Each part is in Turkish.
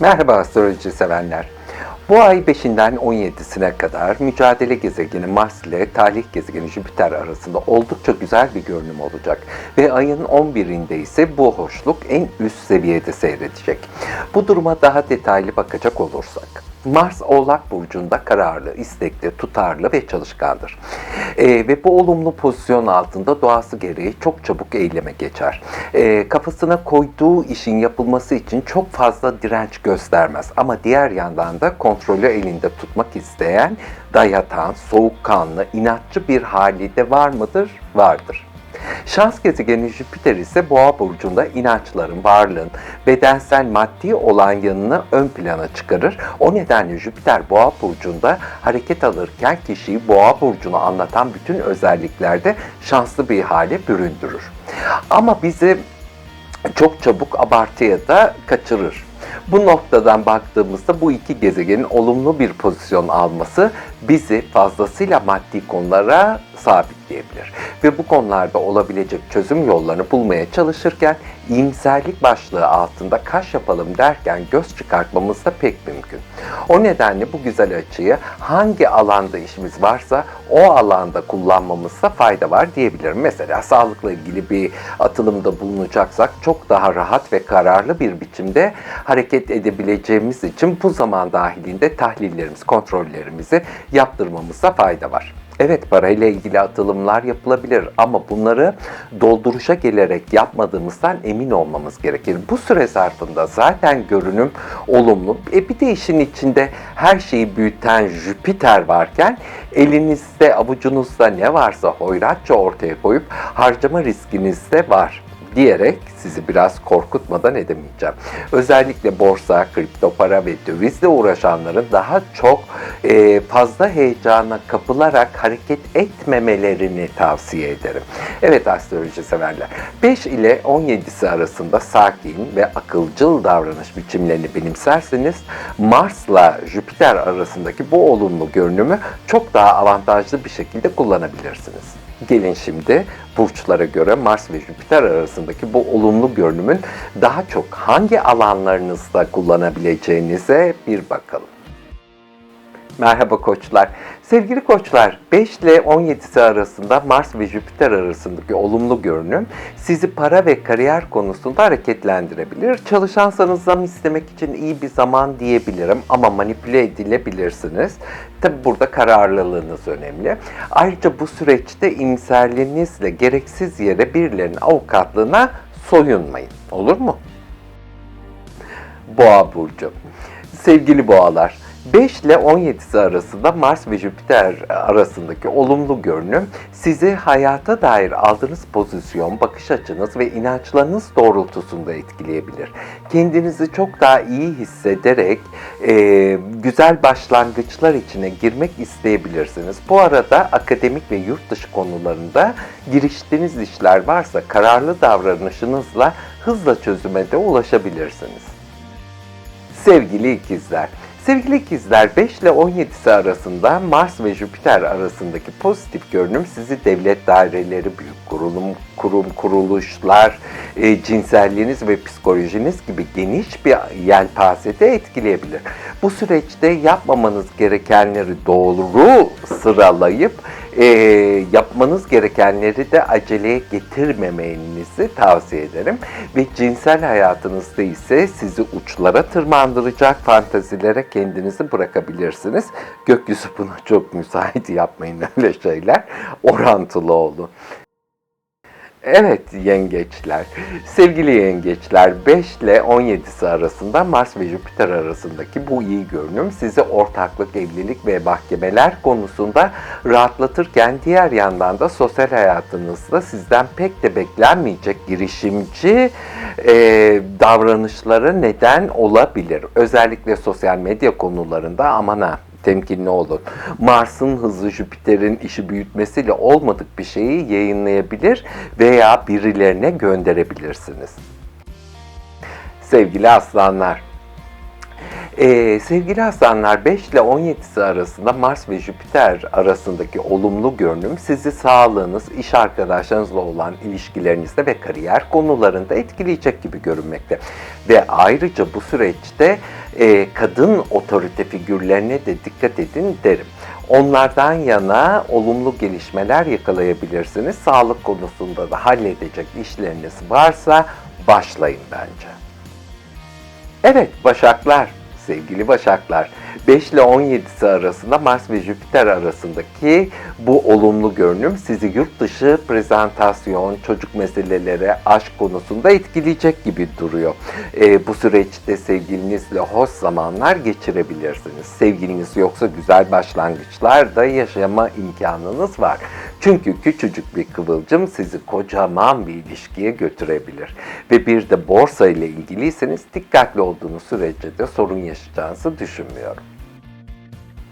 Merhaba astroloji sevenler. Bu ay 5'inden 17'sine kadar mücadele gezegeni Mars ile talih gezegeni Jüpiter arasında oldukça güzel bir görünüm olacak. Ve ayın 11'inde ise bu hoşluk en üst seviyede seyredecek. Bu duruma daha detaylı bakacak olursak. Mars Oğlak Burcu'nda kararlı, istekli, tutarlı ve çalışkandır. Ee, ve bu olumlu pozisyon altında doğası gereği çok çabuk eyleme geçer. Ee, kafasına koyduğu işin yapılması için çok fazla direnç göstermez. Ama diğer yandan da kontrolü elinde tutmak isteyen, dayatan, soğukkanlı, inatçı bir hali de var mıdır? Vardır. Şans gezegeni Jüpiter ise Boğa burcunda inançların, varlığın, bedensel maddi olan yanını ön plana çıkarır. O nedenle Jüpiter Boğa burcunda hareket alırken kişiyi Boğa burcunu anlatan bütün özelliklerde şanslı bir hale büründürür. Ama bizi çok çabuk abartıya da kaçırır. Bu noktadan baktığımızda bu iki gezegenin olumlu bir pozisyon alması bizi fazlasıyla maddi konulara sabitleyebilir. Ve bu konularda olabilecek çözüm yollarını bulmaya çalışırken iyimserlik başlığı altında kaş yapalım derken göz çıkartmamız da pek mümkün. O nedenle bu güzel açıyı hangi alanda işimiz varsa o alanda kullanmamızda fayda var diyebilirim. Mesela sağlıkla ilgili bir atılımda bulunacaksak çok daha rahat ve kararlı bir biçimde hareket edebileceğimiz için bu zaman dahilinde tahlillerimiz, kontrollerimizi yaptırmamızda fayda var. Evet parayla ilgili atılımlar yapılabilir ama bunları dolduruşa gelerek yapmadığımızdan emin olmamız gerekir. Bu süre zarfında zaten görünüm olumlu. E bir de işin içinde her şeyi büyüten Jüpiter varken elinizde avucunuzda ne varsa hoyratça ortaya koyup harcama riskiniz de var diyerek sizi biraz korkutmadan edemeyeceğim. Özellikle borsa, kripto para ve dövizle uğraşanların daha çok e, fazla heyecana kapılarak hareket etmemelerini tavsiye ederim. Evet astroloji severler. 5 ile 17'si arasında sakin ve akılcıl davranış biçimlerini benimserseniz Mars'la Jüpiter arasındaki bu olumlu görünümü çok daha avantajlı bir şekilde kullanabilirsiniz. Gelin şimdi burçlara göre Mars ve Jüpiter arasındaki bu olumlu görünümün daha çok hangi alanlarınızda kullanabileceğinize bir bakalım. Merhaba koçlar. Sevgili koçlar, 5 ile 17'si arasında Mars ve Jüpiter arasındaki olumlu görünüm sizi para ve kariyer konusunda hareketlendirebilir. Çalışansanız zam istemek için iyi bir zaman diyebilirim ama manipüle edilebilirsiniz. Tabi burada kararlılığınız önemli. Ayrıca bu süreçte imserliğinizle gereksiz yere birilerinin avukatlığına soyunmayın. Olur mu? Boğa burcu. Sevgili boğalar, 5 ile 17'si arasında Mars ve Jüpiter arasındaki olumlu görünüm sizi hayata dair aldığınız pozisyon, bakış açınız ve inançlarınız doğrultusunda etkileyebilir. Kendinizi çok daha iyi hissederek e, güzel başlangıçlar içine girmek isteyebilirsiniz. Bu arada akademik ve yurt dışı konularında giriştiğiniz işler varsa kararlı davranışınızla hızla çözüme de ulaşabilirsiniz. Sevgili ikizler, Sevgili ikizler 5 ile 17'si arasında Mars ve Jüpiter arasındaki pozitif görünüm sizi devlet daireleri, büyük kurulum, kurum, kuruluşlar, e, cinselliğiniz ve psikolojiniz gibi geniş bir yelpazede etkileyebilir. Bu süreçte yapmamanız gerekenleri doğru sıralayıp e, yapmanız gerekenleri de aceleye getirmemenizi tavsiye ederim. Ve cinsel hayatınızda ise sizi uçlara tırmandıracak fantazilere kendinizi bırakabilirsiniz. Gökyüzü buna çok müsait yapmayın öyle şeyler. Orantılı olun. Evet yengeçler. Sevgili yengeçler 5 ile 17'si arasında Mars ve Jüpiter arasındaki bu iyi görünüm sizi ortaklık, evlilik ve mahkemeler konusunda rahatlatırken diğer yandan da sosyal hayatınızda sizden pek de beklenmeyecek girişimci e, davranışlara neden olabilir. Özellikle sosyal medya konularında aman ha temkinli olun. Mars'ın hızı Jüpiter'in işi büyütmesiyle olmadık bir şeyi yayınlayabilir veya birilerine gönderebilirsiniz. Sevgili aslanlar, Ee, sevgili aslanlar 5 ile 17'si arasında Mars ve Jüpiter arasındaki olumlu görünüm sizi sağlığınız, iş arkadaşlarınızla olan ilişkilerinizde ve kariyer konularında etkileyecek gibi görünmekte. Ve ayrıca bu süreçte e, kadın otorite figürlerine de dikkat edin derim. Onlardan yana olumlu gelişmeler yakalayabilirsiniz. Sağlık konusunda da halledecek işleriniz varsa başlayın bence. Evet Başaklar, sevgili Başaklar. 5 ile 17'si arasında Mars ve Jüpiter arasındaki bu olumlu görünüm sizi yurt dışı prezentasyon, çocuk meseleleri, aşk konusunda etkileyecek gibi duruyor. Ee, bu süreçte sevgilinizle hoş zamanlar geçirebilirsiniz. Sevgiliniz yoksa güzel başlangıçlar da yaşama imkanınız var. Çünkü küçücük bir kıvılcım sizi kocaman bir ilişkiye götürebilir. Ve bir de borsa ile ilgiliyseniz dikkatli olduğunuz sürece de sorun yaşayacağınızı düşünmüyorum.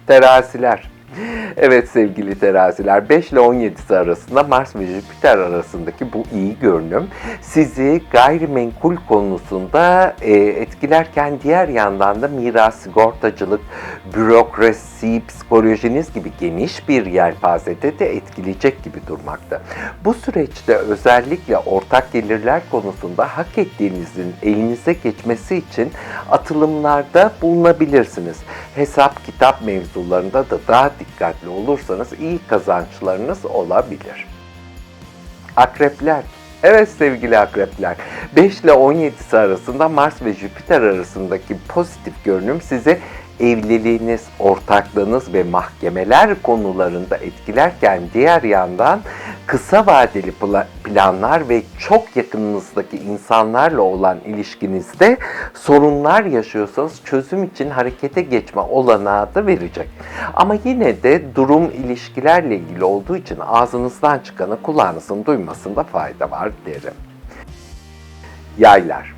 Teraziler. Evet sevgili teraziler 5 ile 17'si arasında Mars ve Jüpiter arasındaki bu iyi görünüm sizi gayrimenkul konusunda e, etkilerken diğer yandan da miras, sigortacılık, bürokrasi, psikolojiniz gibi geniş bir yelpazede de etkileyecek gibi durmakta. Bu süreçte özellikle ortak gelirler konusunda hak ettiğinizin elinize geçmesi için atılımlarda bulunabilirsiniz. Hesap kitap mevzularında da daha dikkatli olursanız iyi kazançlarınız olabilir. Akrepler. Evet sevgili akrepler. 5 ile 17'si arasında Mars ve Jüpiter arasındaki pozitif görünüm size evliliğiniz, ortaklığınız ve mahkemeler konularında etkilerken diğer yandan kısa vadeli pla- planlar ve çok yakınınızdaki insanlarla olan ilişkinizde sorunlar yaşıyorsanız çözüm için harekete geçme olanağı da verecek. Ama yine de durum ilişkilerle ilgili olduğu için ağzınızdan çıkanı kulağınızın duymasında fayda var derim. Yaylar.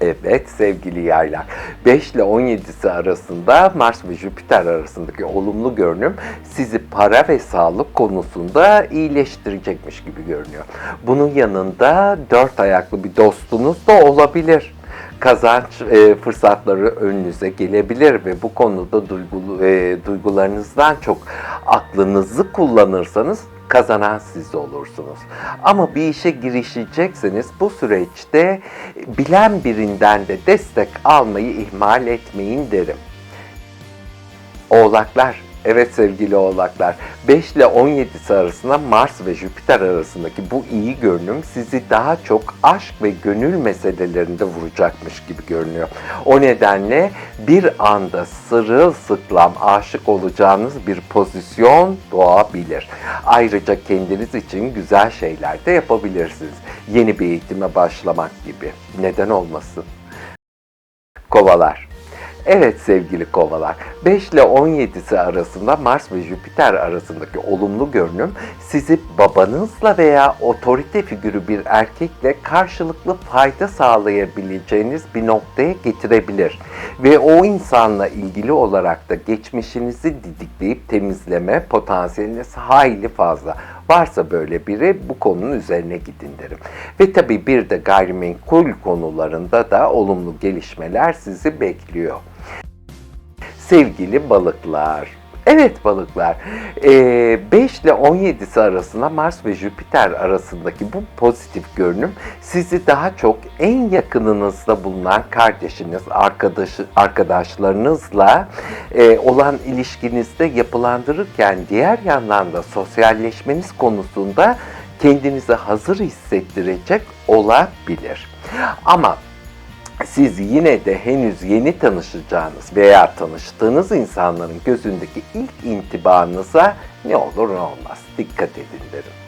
Evet sevgili yaylar. 5 ile 17'si arasında Mars ve Jüpiter arasındaki olumlu görünüm sizi para ve sağlık konusunda iyileştirecekmiş gibi görünüyor. Bunun yanında dört ayaklı bir dostunuz da olabilir kazanç e, fırsatları önünüze gelebilir ve bu konuda duygulu, e, duygularınızdan çok aklınızı kullanırsanız kazanan siz olursunuz. Ama bir işe girişecekseniz bu süreçte bilen birinden de destek almayı ihmal etmeyin derim. Oğlaklar, evet sevgili oğlaklar, 5 ile 17'si arasında Mars ve Jüpiter arasındaki bu iyi görünüm sizi daha çok aşk ve gönül meselelerinde vuracakmış gibi görünüyor. O nedenle bir anda sırılsıklam aşık olacağınız bir pozisyon doğabilir. Ayrıca kendiniz için güzel şeyler de yapabilirsiniz. Yeni bir eğitime başlamak gibi. Neden olmasın? Kovalar. Evet sevgili kovalar, 5 ile 17'si arasında Mars ve Jüpiter arasındaki olumlu görünüm sizi babanızla veya otorite figürü bir erkekle karşılıklı fayda sağlayabileceğiniz bir noktaya getirebilir. Ve o insanla ilgili olarak da geçmişinizi didikleyip temizleme potansiyeliniz hayli fazla. Varsa böyle biri bu konunun üzerine gidin derim. Ve tabii bir de gayrimenkul konularında da olumlu gelişmeler sizi bekliyor. Sevgili balıklar. Evet balıklar, Ee, 5 ile 17'si arasında Mars ve Jüpiter arasındaki bu pozitif görünüm sizi daha çok en yakınınızda bulunan kardeşiniz, arkadaşı, arkadaşlarınızla e, olan ilişkinizde yapılandırırken diğer yandan da sosyalleşmeniz konusunda kendinizi hazır hissettirecek olabilir. Ama siz yine de henüz yeni tanışacağınız veya tanıştığınız insanların gözündeki ilk intibanıza ne olur ne olmaz dikkat edin derim.